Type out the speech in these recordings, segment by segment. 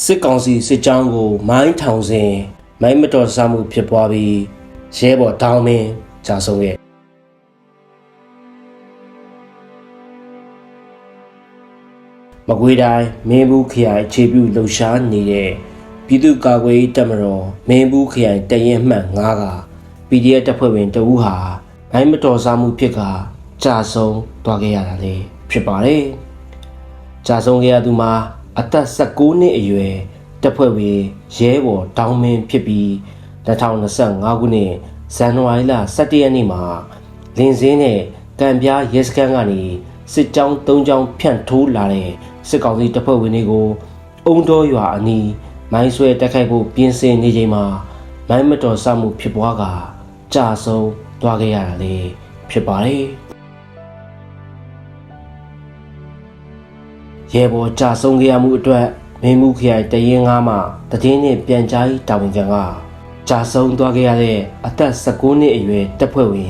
စစ်ကောင်စီစစ်ကြောင်းကို မိုင်းထောင်စဉ်မိုင်းမတော်ဆမှုဖြစ်ပွားပြီးရဲဘော်တောင်းမင်းကြာဆုံးခဲ့မကွေးတိုင်းမင်းဘူးခရိုင်ခြေပြုလှုပ်ရှားနေတဲ့ပြည်သူ့ကာကွယ်ရေးတပ်မတော်မင်းဘူးခရိုင်တရင်မှတ်9က PDF တပ်ဖွဲ့ဝင်တဦးဟာမိုင်းမတော်ဆမှုဖြစ်ကကြာဆုံးသွားခဲ့ရတာလေဖြစ်ပါတယ်။ကြာဆုံးခဲ့ရသူမှာ အသက်16နှစ်အရွယ်တပ်ဖွဲ့ဝင်ရဲဘော်တောင်းမင်းဖြစ်ပြီး2025ခုနှစ်ဇန်နဝါရီလ17ရက်နေ့မှာလင်းစင်းနဲ့ကံပြားရဲစခန်းကနေစစ်ကြောင်း၃ကြောင်းဖြန့်ထိုးလာတဲ့စစ်ကောင်စီတပ်ဖွဲ့ဝင်တွေကိုအုံတော်ရွာအနီးမိုင်းဆွဲတိုက်ခိုက်ဖို့ပြင်ဆင်နေချိန်မှာမိုင်းမတော်ဆမှုဖြစ်ပွားကကြာဆုံးသွားခဲ့ရတာလေဖြစ်ပါတယ် ရဲဘော်ကြာဆုံးခဲ့ရမှုအတွက်မင်းမှုခရိုင်တရင်ငါးမှတည်င်းနဲ့ပြန်ကြားရေးတာဝန်ခံကကြာဆုံးသွားခဲ့ရတဲ့အသက်16နှစ်အရွယ်တပ်ဖွဲ့ဝင်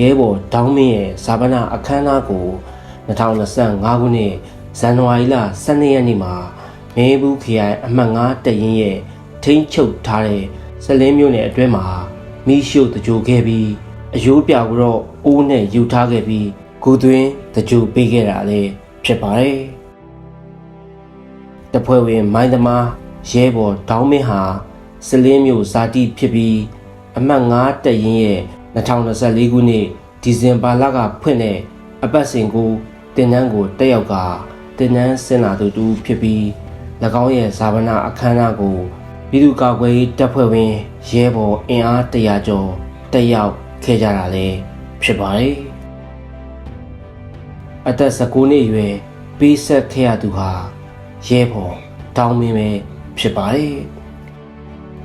ရဲဘော်ဒေါင်းမင်းရဲ့ဇာပနာအခမ်းအနားကို2025ခုနှစ်ဇန်နဝါရီလ12ရက်နေ့မှာမင်းဘူးခရိုင်အမှတ်9တရင်ရဲ့ထိန်းချုပ်ထားတဲ့စလင်းမြို့နယ်အတွင်းမှာမိရှုတကြိုခဲ့ပြီးအယိုးပြကိုတော့အိုးနဲ့ယူထားခဲ့ပြီးဂူသွင်းတကြိုပေးခဲ့တာလည်းဖြစ်ပါတယ် တပွဲဝင်မိုင်းသမားရဲဘော်ဒေါင်းမင်းဟာစလင်းမြို့ဇာတိဖြစ်ပြီးအမှတ်9တက်ရင်ရဲ့2024ခုနှစ်ဒီဇင်ဘာလကဖွင့်တဲ့အပတ်စဉ်ကိုတင်နန်းကိုတက်ရောက်ကတင်နန်းစင်လာသူတူဖြစ်ပြီး၎င်းရဲ့ဇာပနာအခမ်းအနားကိုပြည်သူ့ကာကွယ်ရေးတပ်ဖွဲ့ဝင်ရဲဘော်အင်အား100ကျော်တက်ရောက်ခဲ့ကြတာလည်းဖြစ်ပါတယ်အသက်19နှစ်အရွယ်ပေးဆက်ခဲ့ရသူဟာ ရဲဘော်တောင်းမင်းပဲဖြစ်ပါတယ်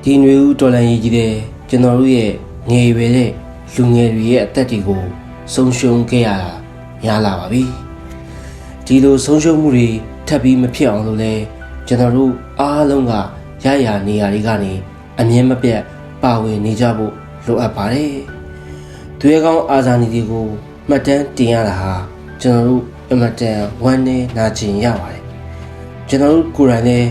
ဒီຫນွေဦးတော်လန်ရေးကြီးတဲ့ကျွန်တော်တို့ရဲ့ငယ်ရွယ်တဲ့လူငယ်တွေရဲ့အသက်တွေကိုဆုံးရှုံးခဲ့ရတာများလာပါပြီဒီလိုဆုံးရှုံးမှုတွေထပ်ပြီးမဖြစ်အောင်လို့လဲကျွန်တော်တို့အားလုံးကရရနေရာတွေကနေအမြင်မပြတ်ပါဝင်နေကြဖို့လိုအပ်ပါတယ်သူရဲကောင်းအာဇာနည်တွေကိုမှတ်တမ်းတင်ရတာဟာကျွန်တော်တို့အမတန်ဝမ်းနည်းနာကျင်ရပါတယ် ကျွန်တော်တို့ကိုယ်တိုင်လည်း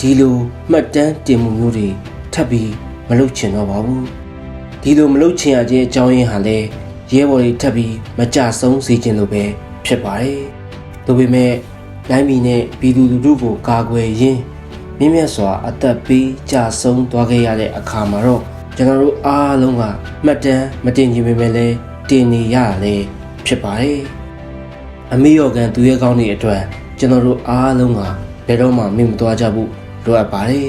ဒီလိုမှတ်တမ်းတင်မှုမျိုးတွေထပ်ပြီးမလုပ်ချင်တော့ပါဘူးဒီလိုမလုပ်ချင်ရခြင်းအကြောင်းရင်းဟာလည်းရဲဘော်တွေထပ်ပြီးမကြဆုံးစေခြင်းလိုပဲဖြစ်ပါတယ်ဒါပေမဲ့တိုင်းပြည်နဲ့ပြည်သူလူထုကိုကာကွယ်ရင်းမြင့်မြတ်စွာအသက်ပေးကြဆုံးသွားခဲ့ရတဲ့အခါမှာတော့ကျွန်တော်တို့အားလုံးကမှတ်တမ်းမတင်ခြင်းပဲပဲလဲတင်နေရတာလေဖြစ်ပါတယ်အမေရော်ကန်သူရဲ့ကောင်းတွေအတွက်ကျွန်တော်တို့အားလုံးက ဘယ်တော့မှမေ့မသွားကြဘူးလိုအပ်ပါတယ်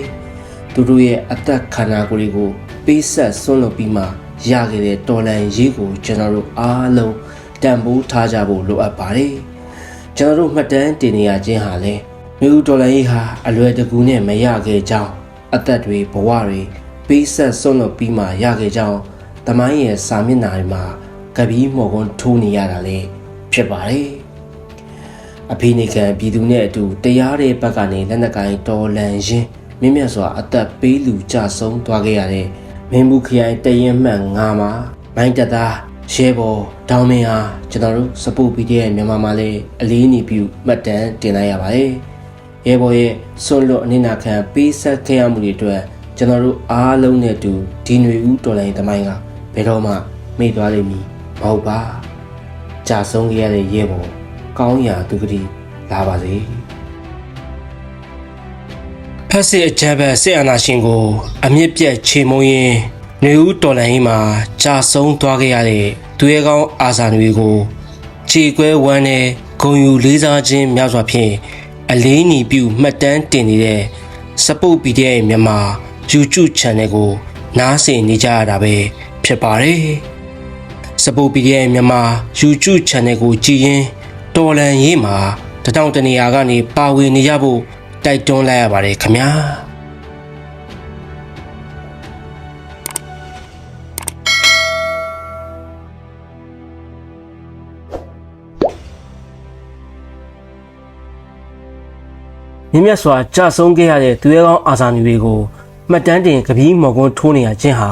သူတို့ရဲ့အသက်ခန္ဓာကိုယ်တွေကိုပေးဆက်ဆွန့်လွတ်ပြီးမှရခဲ့တဲ့တော်လန်ရေးကိုကျွန်တော်တို့အားလုံးတန်ဖိုးထားကြဖို့လိုအပ်ပါတယ်ကျွန်တော်တို့မှတ်တမ်းတင်နေရခြင်းဟာလဲမြို့တော်လန်ရေးဟာအလွယ်တကူနဲ့မရခဲ့ကြောင်းအသက်တွေဘဝတွေပေးဆက်ဆွန့်လွတ်ပြီးမှရခဲ့ကြောင်းတမိုင်းရဲ့စာမျက်နှာတွေမှာကပီးမော်ကွန်းထိုးနေရတာလေဖြစ်ပါတယ် အဖိနေခံပြည်သူနဲ့အတူတရားတဲ့ဘက်ကနေလက်နက်ကိုင်းတော်လန်ရင်းမြင့်မြတ်စွာအသက်ပေးလူကြဆုံးသွားခဲ့ရတဲ့မင်းဘူးခရိုင်တရင်မှန်9မှာမိုင်းတသားရဲဘော်ဒေါင်းမင်းဟာကျွန်တော်တို့စပူပီတီရဲ့မြန်မာမှာလည်းအလေးအနည်းပြုမှတ်တမ်းတင်လိုက်ရပါတယ်။ရဲဘော်ရဲ့စွန့်လွတ်အနစ်နာခံပေးဆက်ခဲ့ရမှုတွေအတွက်ကျွန်တော်တို့အားလုံးနဲ့အတူဒီຫນွေဦးတော်လိုင်းသမိုင်းကဘယ်တော့မှမေ့သွားလိမ့်မည်မဟုတ်ပါ။ကြာဆုံးခဲ့ရတဲ့ရဲဘော် ကောင်းရာသူကတိလာပါစေ။ဖက်စစ်အကြမ်းဖက်စစ်အာဏာရှင်ကို အမြင့်ပြတ်ချေမုံရင်နေဦးတော်လန်ကြီးမှာကြာဆုံးသွားခဲ့ရတဲ့သူရဲကောင်းအာဇာနွေကိုခြေကွဲဝမ်းနဲ့ဂုံယူလေးစားခြင်းများစွာဖြင့်အလေးညီပြုမှတ်တမ်းတင်နေတဲ့စပုတ်ပီတဲ့မြန်မာ YouTube Channel ကို နားဆင်နေကြရတာပဲဖြစ်ပါတယ်စပုတ်ပီတဲ့မြန်မာ YouTube Channel ကိုကြည်ရင် တော်လန်ရေးမှာတထောင်တနေရာကနေပါဝင်နေကြဖို့တိုက်တွန်းလိုက်ရပါတယ်ခင်ဗျာမြင့်မြတ်စွာကြာဆုံးခဲ့ရတဲ့သူရဲကောင်းအာဇာနည်တွေကိုမှတ်တမ်းတင်ကပီးမော်ကွန်းထိုးနေရခြင်းဟာ